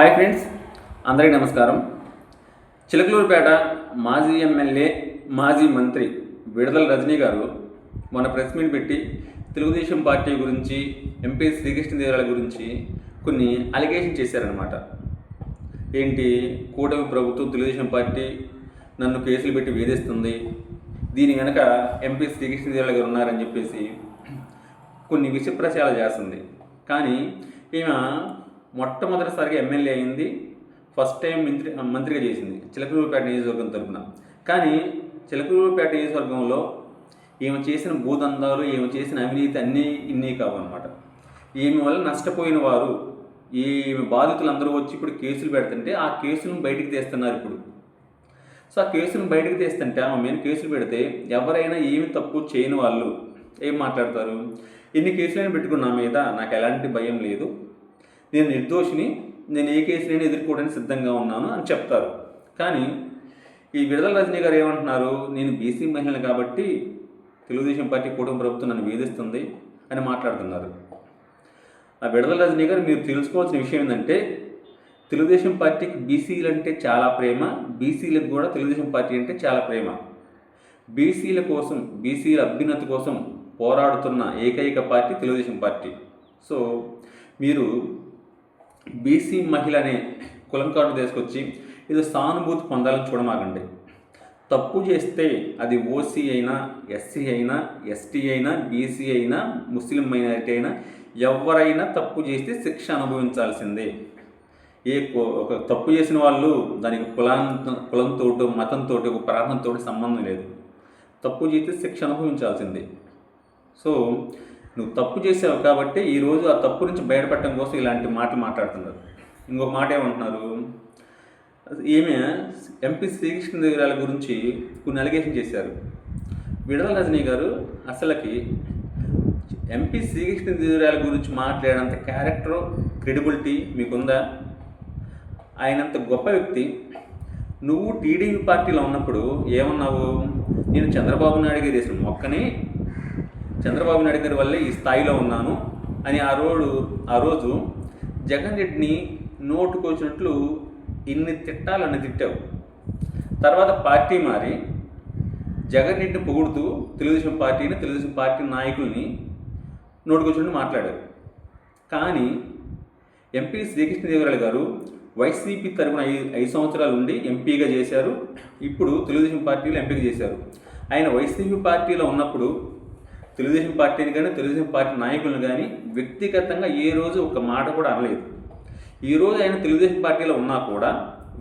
Hi friends అందరికీ నమస్కారం. చిలకలూరుపేట మాజీ ఎమ్మెల్యే మాజీ మంత్రి విడుదల రజనీ గారు మన ప్రెస్ మీట్ పెట్టి తెలుగుదేశం పార్టీ గురించి ఎంపీ శ్రీకృష్ణదేవరాయల గురించి కొన్ని అలిగేషన్ చేశారనమాట ఏంటి? కూటమి ప్రభుత్వం తెలుగుదేశం పార్టీ నన్ను కేసులు పెట్టి వేధిస్తుంది. దీని వెనక ఎంపీ శ్రీకృష్ణదేవరాయల గారు ఉన్నారని చెప్పేసి కొన్ని విషప్రచారాలు చేస్తుంది. కానీ ఈమె మొట్టమొదటిసారిగా ఎమ్మెల్యే అయింది. ఫస్ట్ టైం మంత్రి మంత్రిగా చేసింది. చిలకలూరుపేట నియోజకవర్గం తరపున. కానీ చిలకలూరుపేట నియోజకవర్గంలో ఈమె చేసిన భూదందాలు ఈమె చేసిన అవినీతి అన్నీ ఇన్ని అనమాట ఈమె వల్ల నష్టపోయిన వారు ఈమె బాధితులందరూ వచ్చి ఇప్పుడు కేసులు పెడుతుంటే ఆ కేసులను బయటికి తీస్తున్నారు ఇప్పుడు. సో ఆ కేసును బయటకు తీస్తుంటే ఆమె మీద కేసులు పెడితే ఎవరైనా ఏమి తప్పు చేయని వాళ్ళు ఏం మాట్లాడతారు? ఎన్ని కేసులైనా పెట్టుకున్న మీద నాకు ఎలాంటి భయం లేదు. నేను నిర్దోషిని నేను ఏ కేసులైనా ఎదుర్కోవడానికి సిద్ధంగా ఉన్నాను అని చెప్తారు. కానీ ఈ విడదల రజనీ గారు ఏమంటున్నారు? నేను బీసీ మహిళను కాబట్టి తెలుగుదేశం పార్టీ కూటమి ప్రభుత్వం నన్ను వేధిస్తుంది అని మాట్లాడుతున్నారు. ఆ విడదల రజనీ గారు మీరు తెలుసుకోవాల్సిన విషయం ఏంటంటే తెలుగుదేశం పార్టీకి బీసీలు అంటే చాలా ప్రేమ బీసీలకు కూడా తెలుగుదేశం పార్టీ అంటే చాలా ప్రేమ. బీసీల కోసం బీసీల అభ్యున్నతి కోసం పోరాడుతున్న ఏకైక పార్టీ తెలుగుదేశం పార్టీ. సో మీరు బీసీ మహిళ అనే కులం కార్డు తీసుకొచ్చి ఏదో సానుభూతి పొందాలని చూడమాకండి. తప్పు చేస్తే అది ఓసీ అయినా ఎస్సీ అయినా ఎస్టీ అయినా బీసీ అయినా ముస్లిం మైనారిటీ అయినా ఎవరైనా తప్పు చేస్తే శిక్ష అనుభవించాల్సిందే. ఏ ఒక తప్పు చేసిన వాళ్ళు దానికి కులాంతో కులంతో మతంతో ఒక ప్రాంతంతో సంబంధం లేదు. తప్పు చేస్తే శిక్ష అనుభవించాల్సిందే. సో నువ్వు తప్పు చేసావు కాబట్టి ఈరోజు ఆ తప్పు నుంచి బయటపడటం కోసం ఇలాంటి మాటలు మాట్లాడుతున్నారు. ఇంకొక మాట ఏమంటున్నారు? ఈమె ఎంపీ శ్రీకృష్ణదేవరాయల గురించి కొన్ని అలిగేషన్ చేశారు. విడదల రజనీ గారు అసలుకి ఎంపీ శ్రీకృష్ణదేవరాయల గురించి మాట్లాడేంత క్యారెక్టర్ క్రెడిబిలిటీ మీకుందా? ఆయనంత గొప్ప వ్యక్తి. నువ్వు టీడీపీ పార్టీలో ఉన్నప్పుడు ఏమన్నావు? నేను చంద్రబాబు నాయుడు గారు చేసిన మొక్కని చంద్రబాబు నాయుడు గారి వల్లే ఈ స్థాయిలో ఉన్నాను అని ఆ రోజు ఆ రోజు జగన్ రెడ్డిని నోటుకు ఇన్ని తిట్టాలని తిట్టావు. తర్వాత పార్టీ మారి జగన్ రెడ్డిని పొగుడుతూ తెలుగుదేశం పార్టీని తెలుగుదేశం పార్టీ నాయకుల్ని నోటుకొచ్చినట్టు మాట్లాడారు కానీ ఎంపీ శ్రీకృష్ణదేవరాయలు గారు వైసీపీ తరపున ఐదు ఐదు సంవత్సరాలు ఉండి ఎంపీగా చేశారు. ఇప్పుడు తెలుగుదేశం పార్టీలో ఎంపీగా చేశారు. ఆయన వైసీపీ పార్టీలో ఉన్నప్పుడు తెలుగుదేశం పార్టీని కానీ తెలుగుదేశం పార్టీ నాయకులను కానీ వ్యక్తిగతంగా ఏ రోజు ఒక మాట కూడా అనలేదు. ఈ రోజు ఆయన తెలుగుదేశం పార్టీలో ఉన్నా కూడా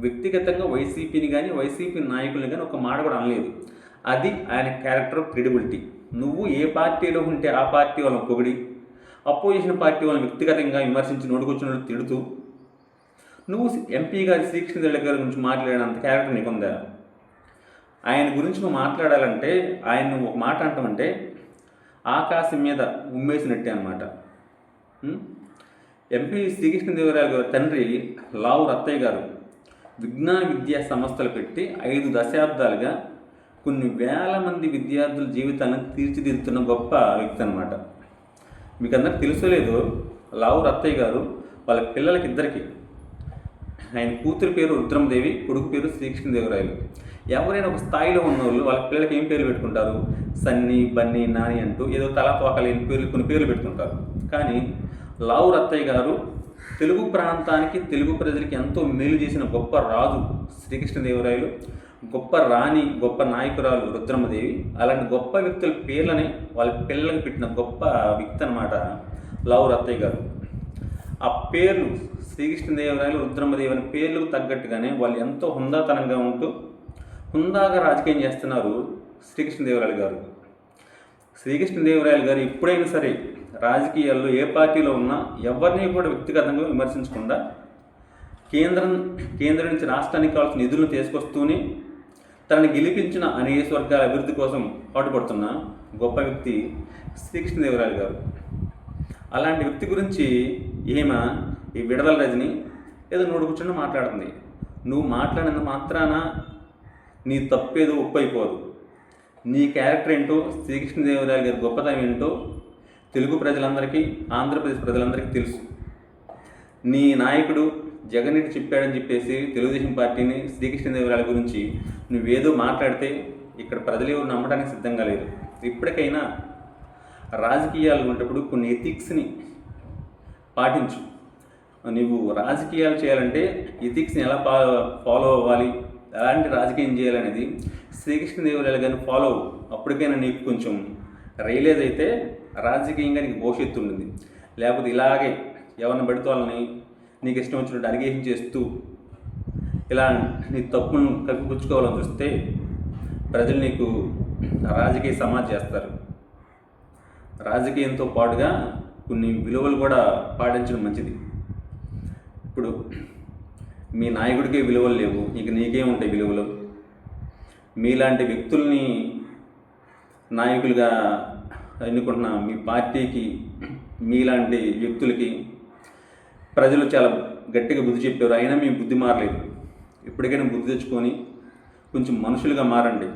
వ్యక్తిగతంగా వైసీపీని కానీ వైసీపీ నాయకులను కానీ ఒక మాట కూడా అనలేదు. అది ఆయన క్యారెక్టర్ క్రెడిబిలిటీ నువ్వు ఏ పార్టీలో ఉంటే ఆ పార్టీ వాళ్ళని పొగిడి అపోజిషన్ పార్టీ వాళ్ళని వ్యక్తిగతంగా విమర్శించి నోడుకొచ్చినట్టు తిడుతూ నువ్వు ఎంపీ గారి శ్రీకృష్ణదేవుల గారి గురించి మాట్లాడినంత క్యారెక్టర్ నీకుందా? ఆయన గురించి నువ్వు మాట్లాడాలంటే ఆయన నువ్వు ఒక మాట అంటామంటే ఆకాశం మీద ఉమ్మేసినట్టే అనమాట ఎంపీ శ్రీకృష్ణదేవరాయల గారి తండ్రి లావు రత్తయ్య గారు విజ్ఞాన విద్యా సంస్థలు పెట్టి ఐదు దశాబ్దాలుగా కొన్ని వేల మంది విద్యార్థుల జీవితాలను తీర్చిదిద్దుతున్న గొప్ప వ్యక్తి అనమాట మీకు అందరికి తెలుసో లేదో లావు రత్తయ్య గారు వాళ్ళ పిల్లలకి ఇద్దరికి ఆయన కూతురు పేరు రుద్రమదేవి కొడుకు పేరు శ్రీకృష్ణదేవరాయలు. ఎవరైనా ఒక స్థాయిలో ఉన్న వాళ్ళు వాళ్ళ పిల్లలకి ఏం పేర్లు పెట్టుకుంటారు? సన్ని బన్నీ నాని అంటూ ఏదో తలా తోకలేని పేర్లు కొన్ని పేర్లు పెట్టుకుంటారు. కానీ లావు రత్తయ్య గారు తెలుగు ప్రాంతానికి తెలుగు ప్రజలకి ఎంతో మేలు చేసిన గొప్ప రాజు శ్రీకృష్ణదేవరాయలు గొప్ప రాణి గొప్ప నాయకురాలు రుద్రమదేవి అలాంటి గొప్ప వ్యక్తుల పేర్లని వాళ్ళ పిల్లలకు పెట్టిన గొప్ప వ్యక్తి అనమాట లావు రత్తయ్య గారు. ఆ పేర్లు శ్రీకృష్ణదేవరాయలు రుద్రమదేవి అనే పేర్లకు తగ్గట్టుగానే వాళ్ళు ఎంతో హుందాతనంగా ఉంటూ హుందాగా రాజకీయం చేస్తున్నారు శ్రీకృష్ణదేవరాయలు గారు. శ్రీకృష్ణదేవరాయలు గారు ఎప్పుడైనా సరే రాజకీయాల్లో ఏ పార్టీలో ఉన్నా ఎవరిని కూడా వ్యక్తిగతంగా విమర్శించకుండా కేంద్రం కేంద్రం నుంచి రాష్ట్రానికి కావాల్సిన నిధులను తీసుకొస్తూనే తనని గెలిపించిన అనేక వర్గాల అభివృద్ధి కోసం పాటుపడుతున్న గొప్ప వ్యక్తి శ్రీకృష్ణదేవరాయలు గారు. అలాంటి వ్యక్తి గురించి ఈమె ఈ విడదల రజని ఏదో నోడు కూర్చొని మాట్లాడుతుంది. నువ్వు మాట్లాడినంత మాత్రాన నీ తప్పేదో ఉప్పైపోదు నీ క్యారెక్టర్ ఏంటో శ్రీకృష్ణదేవరాయలు గారి గొప్పతనం ఏంటో తెలుగు ప్రజలందరికీ ఆంధ్రప్రదేశ్ ప్రజలందరికీ తెలుసు. నీ నాయకుడు జగన్ చెప్పాడని చెప్పేసి తెలుగుదేశం పార్టీని శ్రీకృష్ణదేవరాయల గురించి నువ్వేదో మాట్లాడితే ఇక్కడ ప్రజలు ఎవరు నమ్మడానికి సిద్ధంగా లేరు. ఇప్పటికైనా రాజకీయాలు ఉన్నప్పుడు కొన్ని ఎథిక్స్ని పాటించు. నువ్వు రాజకీయాలు చేయాలంటే ఎథిక్స్ని ఎలా ఫా ఫాలో అవ్వాలి? ఎలాంటి రాజకీయం చేయాలనేది శ్రీకృష్ణదేవులు కానీ ఫాలో అవ్వు. అప్పటికైనా నీకు కొంచెం రియలైజ్ అయితే రాజకీయంగా నీకు భవిష్యత్తు ఉంటుంది. లేకపోతే ఇలాగే ఎవరిని పెడితే వాళ్ళని నీకు ఇష్టం వచ్చినట్టు అలిగేషన్ చేస్తూ ఇలా నీ తప్పును కప్పిపుచ్చుకోవాలని చూస్తే ప్రజలు నీకు రాజకీయ సమాజ్ చేస్తారు. రాజకీయంతో పాటుగా కొన్ని విలువలు కూడా పాటించడం మంచిది. ఇప్పుడు మీ నాయకుడికే విలువలు లేవు ఇక నీకే ఉంటాయి విలువలు. మీలాంటి వ్యక్తుల్ని నాయకులుగా ఎన్నుకుంటున్న మీ పార్టీకి మీలాంటి వ్యక్తులకి ప్రజలు చాలా గట్టిగా బుద్ధి చెప్పారు అయినా మీ బుద్ధి మారలేదు. ఎప్పటికైనా బుద్ధి తెచ్చుకొని కొంచెం మనుషులుగా మారండి.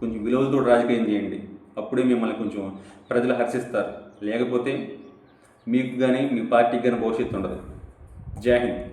కొంచెం విలువలతో రాజకీయం చేయండి. అప్పుడే మిమ్మల్ని కొంచెం ప్రజలు హర్షిస్తారు. లేకపోతే మీకు కానీ మీ పార్టీకి కానీ భవిష్యత్తు ఉండదు. జై హింద్.